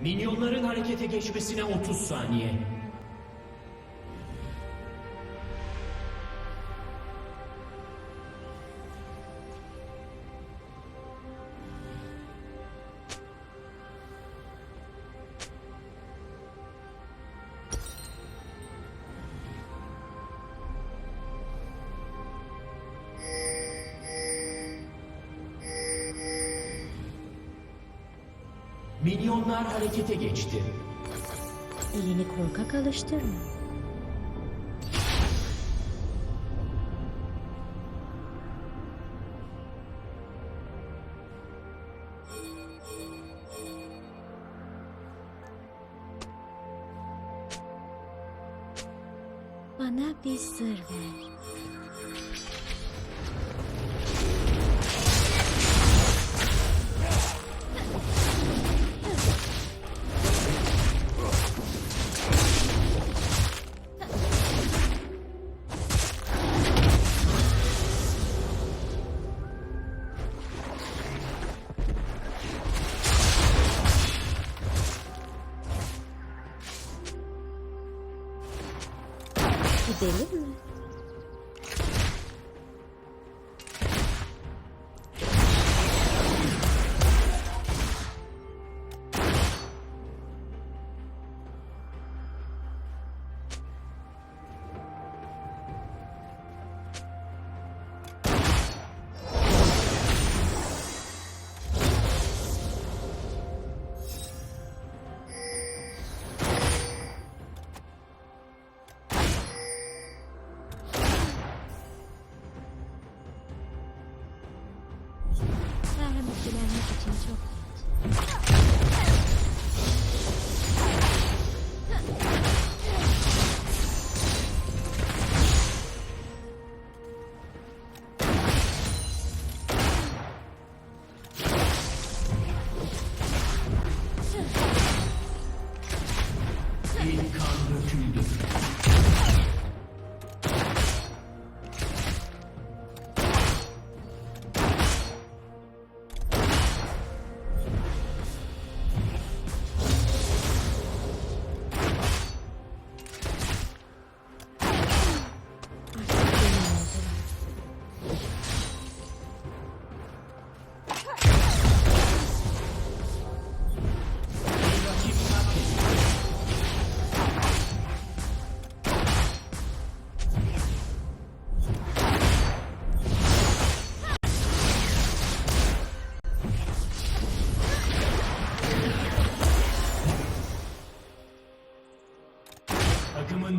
Minyonların harekete geçmesine 30 saniye. Harekete geçti. Elini korkak alıştırma. Bana bir sır ver. нічого.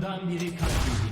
Takımından biri katledildi.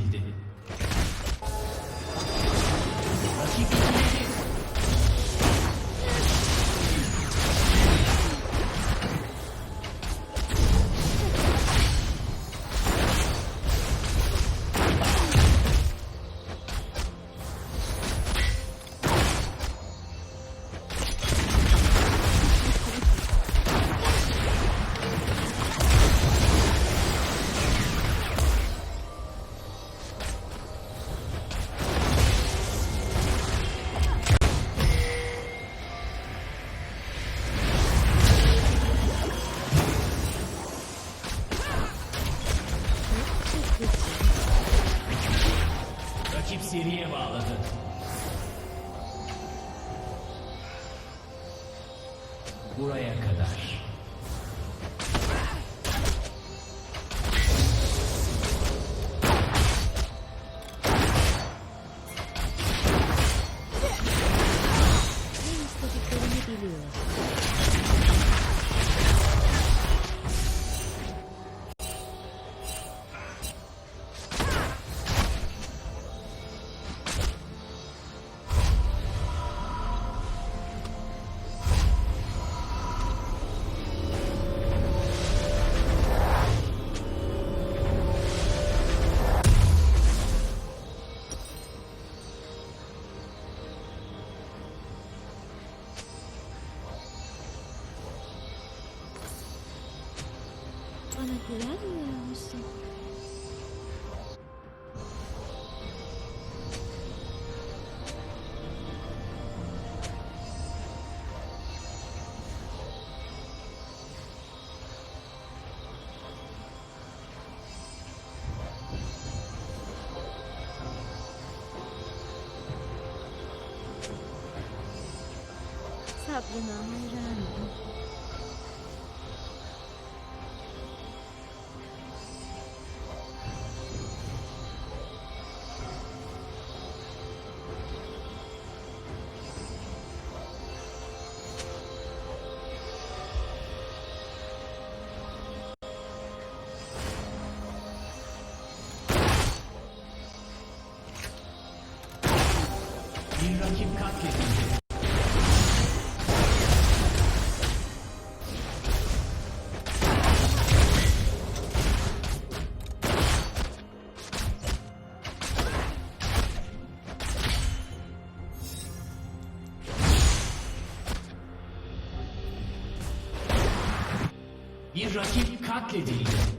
不能认。Rakip katledildi.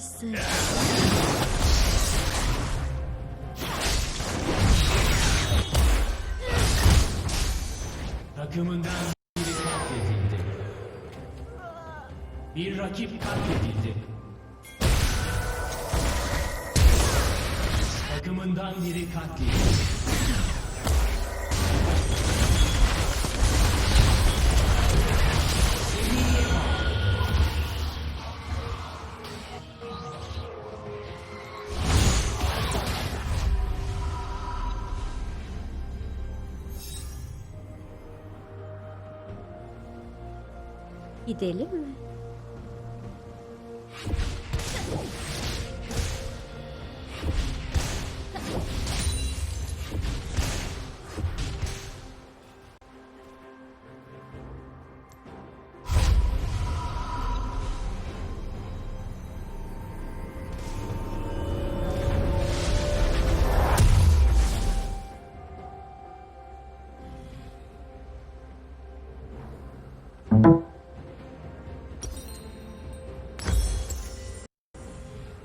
Sır. Takımından biri katledildi. Bir rakip katledildi. Takımından biri katledildi. Gidelim mi?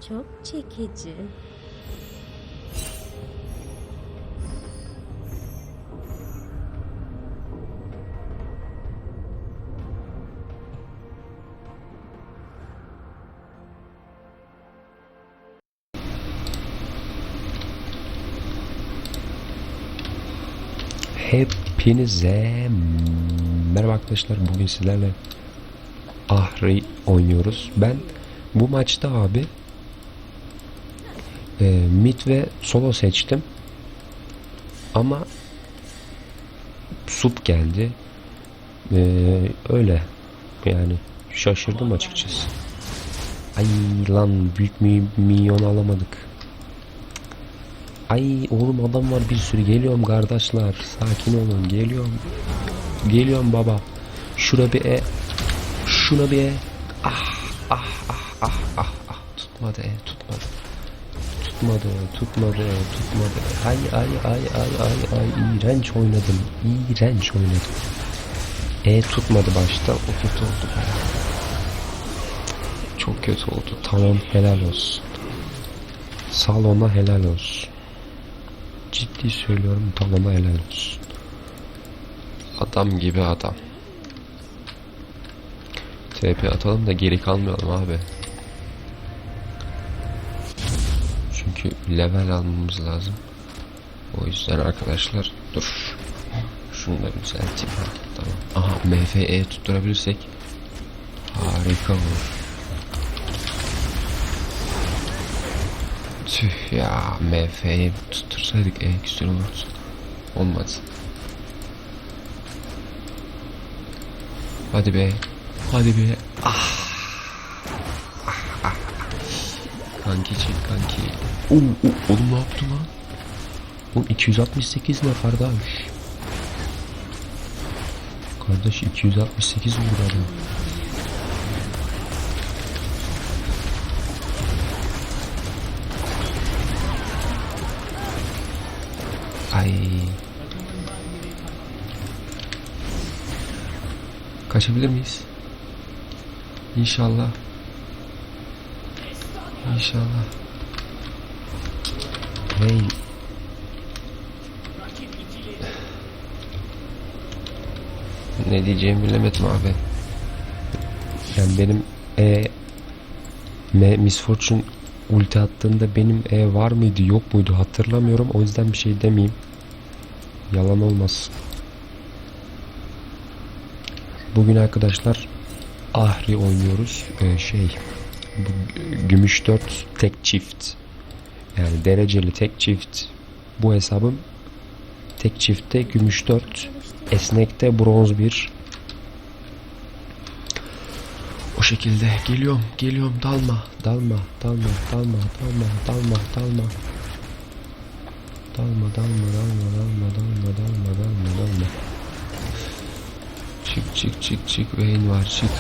Çok çekici. Hepinize merhaba arkadaşlar. Bugün sizlerle Ahri oynuyoruz. Ben bu maçta abi e, mid ve solo seçtim. Ama sup geldi. E, öyle yani şaşırdım açıkçası. Ay lan büyük mi milyon alamadık. Ay oğlum adam var bir sürü. Geliyorum kardeşler. Sakin olun. Geliyorum. Geliyorum baba. Şura bir e. Şuna bir e. Ah ah ah ah ah ah. Tutmadı e. Tutmadı. Tutmadı. Tutmadı. Tutmadı. Ay ay ay ay ay ay. İğrenç oynadım. İğrenç oynadım. E tutmadı başta. O kötü oldu. Çok kötü oldu. Tamam helal olsun. Salona helal olsun. Ciddi söylüyorum tamama helal olsun. Adam gibi adam. TP atalım da geri kalmayalım abi. Level almamız lazım. O yüzden arkadaşlar dur. Şunları düzelteyim. Tamam. Aha MFE tutturabilirsek harika olur. Tüh ya MF'yi tuttursaydık en güzel olurdu. Olmadı. Hadi be. Hadi be. Ah. Ah, ah. Kankicik kanki. Oo, oğlum ne yaptı lan? Oğlum 268 ne kardeş? Kardeş 268 vurdu adam. Ay. Kaçabilir miyiz? İnşallah. İnşallah. Hey. Ne diyeceğimi bilemedim abi. Yani benim e M Miss Fortune ulti attığında benim e var mıydı yok muydu hatırlamıyorum. O yüzden bir şey demeyeyim. Yalan olmasın. Bugün arkadaşlar Ahri oynuyoruz. Ee, şey gümüş 4 tek çift. Yani dereceli tek çift. Bu hesabım. Tek çiftte gümüş 4 esnekte bronz 1 o şekilde. Geliyorum geliyorum. Dalma. Dalma dalma dalma dalma dalma dalma. Dalma dalma dalma dalma dalma dalma dalma dalma. Çık çık çık çık. Vayne var. Çık.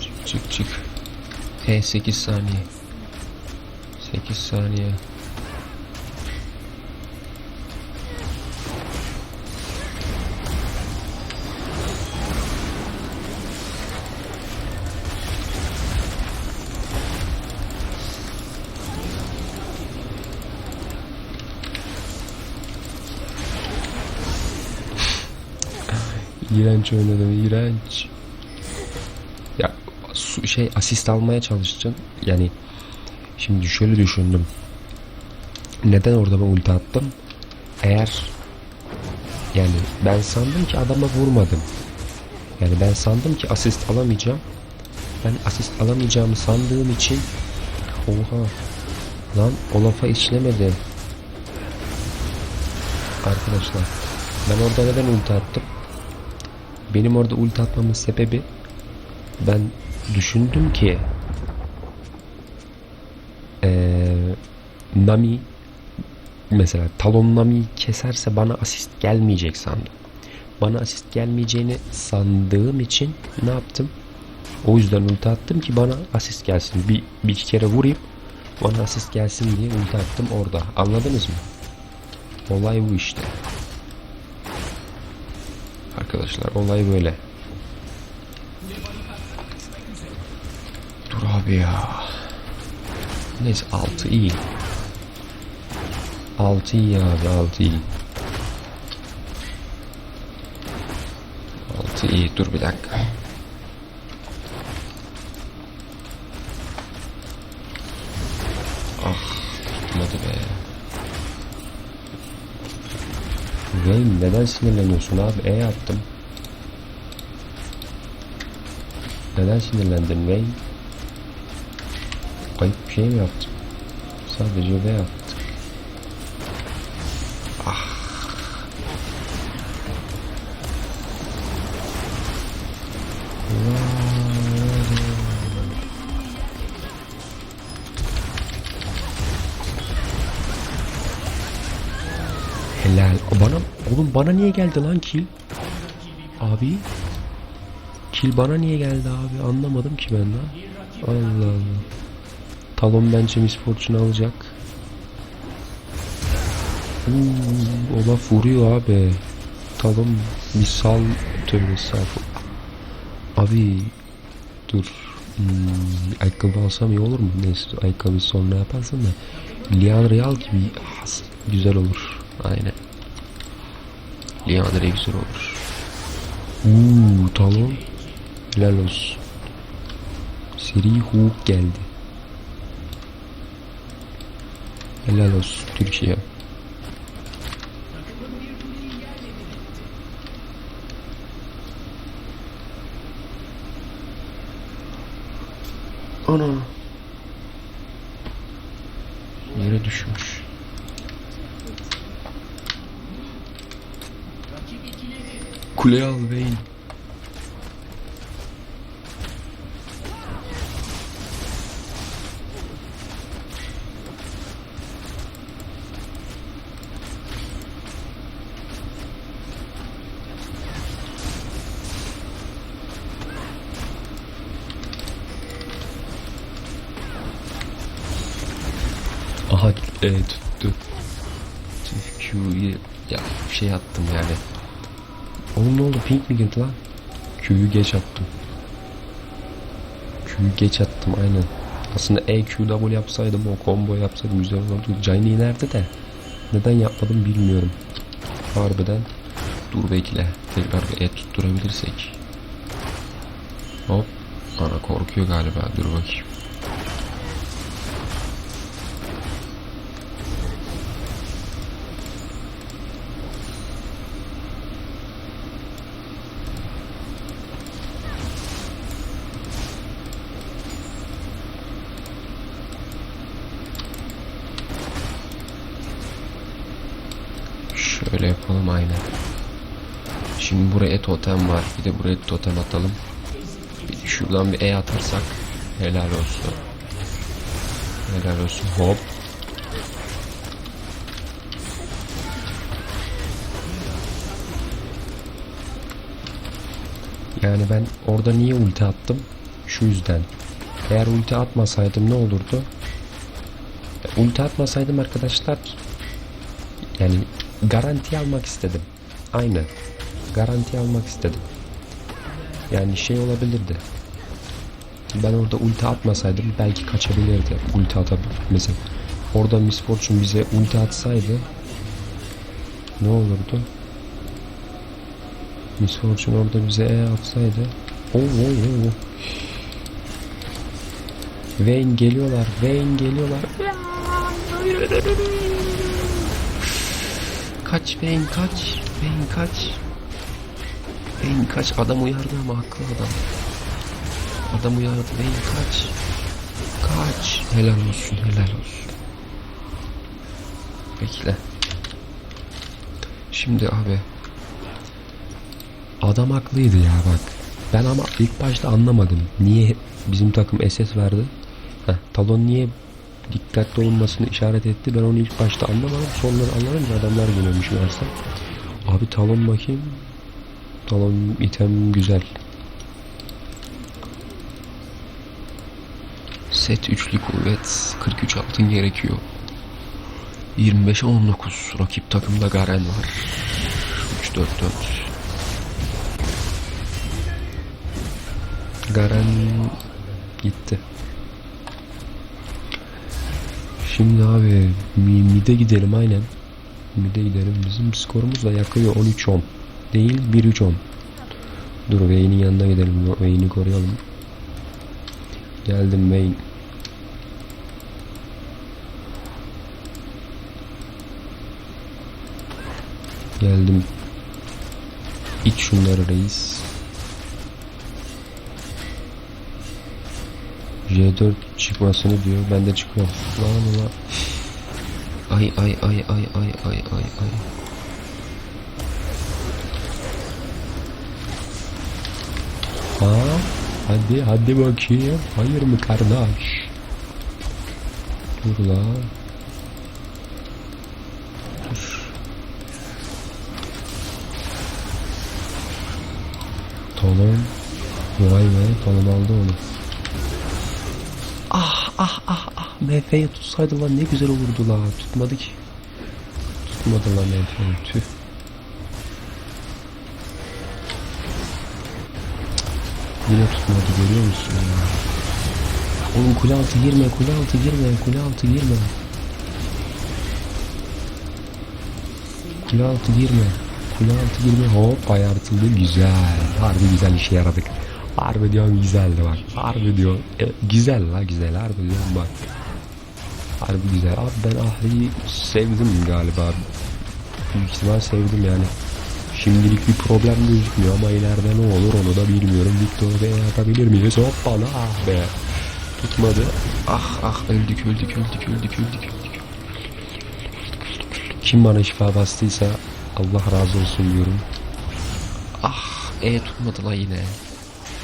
Çık çık çık. E 8 saniye 8 saniye İğrenç oynadım, iğrenç. Ya su, şey asist almaya çalıştım. Yani şimdi şöyle düşündüm. Neden orada ben ulti attım? Eğer yani ben sandım ki adama vurmadım. Yani ben sandım ki asist alamayacağım. Ben asist alamayacağımı sandığım için Oha Lan o lafa işlemedi Arkadaşlar Ben orada neden ulti attım benim orada ulti atmamın sebebi ben düşündüm ki Nami mesela Talon Nami'yi keserse bana asist gelmeyecek sandım. Bana asist gelmeyeceğini sandığım için ne yaptım? O yüzden ulti attım ki bana asist gelsin. Bir, bir iki kere vurayım bana asist gelsin diye ulti attım orada. Anladınız mı? Olay bu işte. Arkadaşlar olay böyle. Dur abi ya. Neyse 6 iyi. 6 iyi abi 6 iyi. 6 iyi dur bir dakika. Ah tutmadı be. Rain neden sinirleniyorsun abi? E attım. Neden sinirlendin Rain? Ayıp bir şey mi yaptım? Sadece V yaptım. Bana niye geldi lan kill? Abi kill bana niye geldi abi? Anlamadım ki ben lan. Allah Allah. Talon bence Miss Fortune alacak. Uuu, o laf vuruyor abi. Talon misal tövbe estağfurullah. Abi dur. Hmm, ayakkabı alsam iyi olur mu? Neyse ayakkabı sonra yaparsın da. Lian Real gibi has, güzel olur. Aynen. Liandre güzel olur. Uuu talon. Helal olsun. Seri hook geldi. Helal olsun Türkiye. Ana. Yere düşmüş. Kuleye al Vayne. Aha e, tuttu. Q'yu ya şey attım yani. Oğlum ne oldu? Pink mi girdi lan? Q'yu geç attım. Q'yu geç attım aynen. Aslında E, Q, W yapsaydım o combo yapsaydım güzel olurdu. Johnny nerede de? Neden yapmadım bilmiyorum. Harbiden. Dur bekle. Tekrar bir E tutturabilirsek. Hop. Ana korkuyor galiba. Dur bakayım. Şöyle yapalım aynen. Şimdi buraya totem var. Bir de buraya totem atalım. Bir şuradan bir E atarsak helal olsun. Helal olsun. Hop. Yani ben orada niye ulti attım? Şu yüzden. Eğer ulti atmasaydım ne olurdu? Ulti atmasaydım arkadaşlar yani garanti almak istedim. Aynen. Garanti almak istedim. Yani şey olabilirdi. Ben orada ulti atmasaydım belki kaçabilirdi. Ulti atabilir. Mesela orada Miss Fortune bize ulti atsaydı ne olurdu? Miss Fortune orada bize E atsaydı Oo, oo, oo. Vayne geliyorlar. Vayne geliyorlar. Kaç Vayne kaç. Vayne kaç. Vayne kaç. Adam uyardı ama haklı adam. Adam uyardı. Vayne kaç. Kaç. Helal olsun helal olsun. Bekle. Şimdi abi. Adam haklıydı ya bak. Ben ama ilk başta anlamadım. Niye bizim takım SS verdi? Heh, talon niye dikkatli olunmasını işaret etti. Ben onu ilk başta anlamadım. Sonları anlayınca adamlar geliyormuş meğerse. Abi talon bakayım. Talon item güzel. Set üçlü kuvvet. 43 altın gerekiyor. 25'e 19. Rakip takımda Garen var. 3 4 4. Garen gitti. Şimdi abi mi- mide gidelim aynen. Mide gidelim. Bizim skorumuz da yakıyor 13-10. Değil 1-3-10. Dur Vayne'in yanına gidelim. Vayne'i koruyalım. Geldim Vayne. Geldim. İç şunları reis. J4 çıkmasını diyor. Ben de çıkıyorum. Lan ulan. Ay ay ay ay ay ay ay ay. Ha? Hadi hadi bakayım. Hayır mı kardeş? Dur la. Dur. Talon. Vay be talon aldı onu. Ah ah ah MF'ye tutsaydı lan ne güzel olurdu la tutmadı ki. Tutmadı lan MF'yi tüh. Yine tutmadı görüyor musun ya? Oğlum kule altı girme kule altı girme kule altı girme. Kule altı girme. Kule altı girme hop ayartıldı güzel. Harbi güzel işe yaradık. Harbi diyorum güzeldi bak. Harbi diyor. E, güzel la güzel harbi diyorum bak. Harbi güzel. Abi ben Ahri'yi sevdim galiba. Büyük ihtimal sevdim yani. Şimdilik bir problem gözükmüyor ama ileride ne olur onu da bilmiyorum. Victor Bey atabilir miyiz? Hoppala ah be. Tutmadı. Ah ah öldük öldük öldük öldük öldük öldük. Kim bana şifa bastıysa Allah razı olsun diyorum. Ah E tutmadı la yine.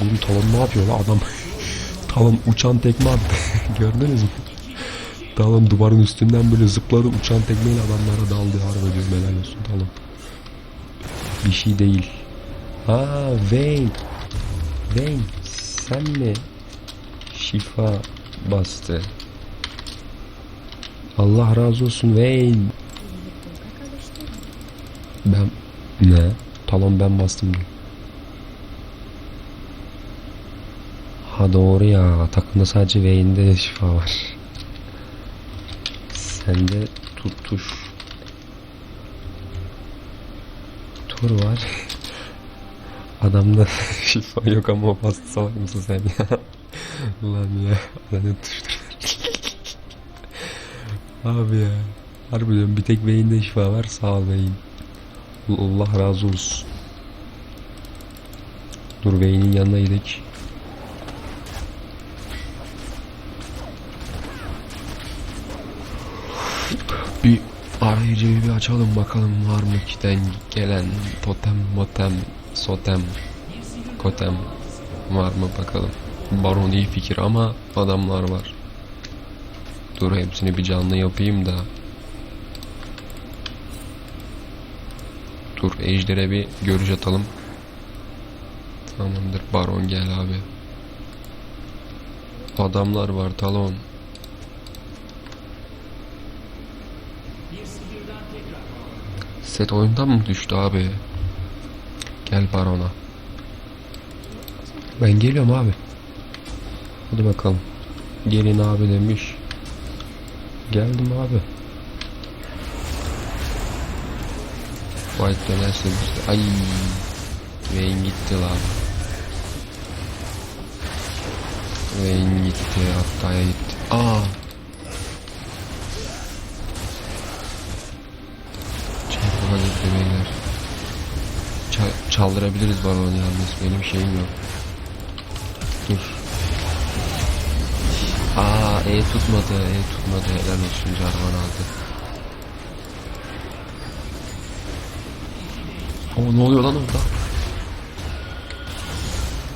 Oğlum talon ne yapıyor la adam? talon uçan tekme attı. Gördünüz mü? Talon duvarın üstünden böyle zıpladı uçan tekmeyle adamlara daldı. Harbi diyorum helal olsun talon. Bir şey değil. Ha Vayne. Vayne sen mi? Şifa bastı. Allah razı olsun Vayne. Ben ne? Talon ben bastım diyor. Ha doğru ya. Takımda sadece Vayne'de şifa var. Sende tutuş. Tur var. Adamda şifa yok ama o bastı salak mısın sen ya? Ulan ya. Adamı tutuştur. Abi ya. Harbiden bir tek Vayne'de şifa var. Sağ ol Vayne. Allah razı olsun. Dur Vayne'in yanına gidelim. Bir arayıcıyı bir açalım bakalım var mı kiden gelen totem motem sotem kotem var mı bakalım. Baron iyi fikir ama adamlar var. Dur hepsini bir canlı yapayım da. Dur Ejder'e bir görüş atalım. Tamamdır Baron gel abi. Adamlar var talon. Set oyundan mı düştü abi? Gel Baron'a. Ben geliyorum abi. Hadi bakalım. Gelin abi demiş. Geldim abi. White dönerse işte. Ay. Vayne gitti lan. Vayne gitti. Hatta gitti. Aa. Gitti beyler. Ça- çaldırabiliriz balonu yalnız. Benim şeyim yok. Dur. Aa E tutmadı. E tutmadı. Helal olsun Jarvan aldı. O ne oluyor lan orada?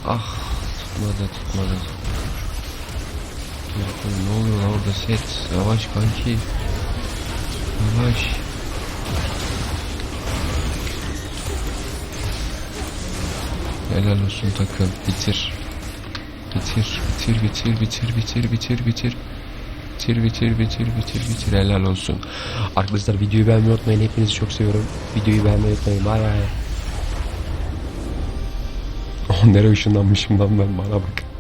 Ah tutmadı tutmadı. Dur, dur, ne oluyor lan orada set? Yavaş kanki. Yavaş. Helal olsun takım. Bitir. Bitir, bitir, bitir, bitir, bitir, bitir, bitir. Bitir, bitir, bitir, bitir, bitir. Helal olsun. Arkadaşlar videoyu beğenmeyi unutmayın. Hepinizi çok seviyorum. Videoyu beğenmeyi unutmayın. Bay bay. Nereye ışınlanmışım lan ben bana bak.